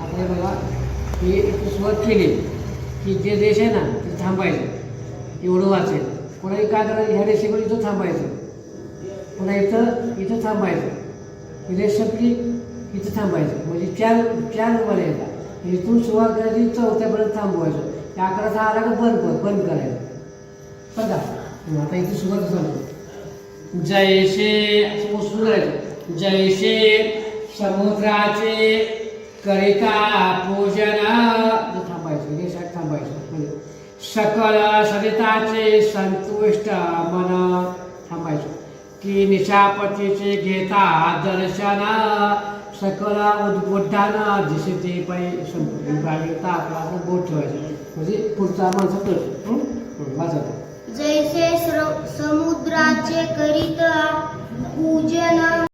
आपल्या बघा हे सुरुवात केली की जे देश आहे ना ते थांबायचं. एवढं वाचेल. पुन्हा काय करायचं ह्या रेषेवर इथं थांबायचं. पुन्हा इथं इथं थांबायचं. ही संपली इथं थांबायचं. म्हणजे चार चार नंबर यायचा इथून सुरुवात करायची चौथ्यापर्यंत थांबवायचं. त्या सहा आला का बंद कर बंद करायचं. बघा. मग आता इथे सुरुवात झाली. जयशे असं वस्तू करायचं जयशे समुद्राचे करिता पूजन थांबायचं हे शाळेत थांबायचं म्हणजे सकल सरिताचे संतुष्ट मन थांबायचं. की निशापतीचे घेता दर्शन सकल उद्बुद्धान जसे ते पाहिजे आपला असं बोट ठेवायचं. म्हणजे पुढचा माणसं करतो हं?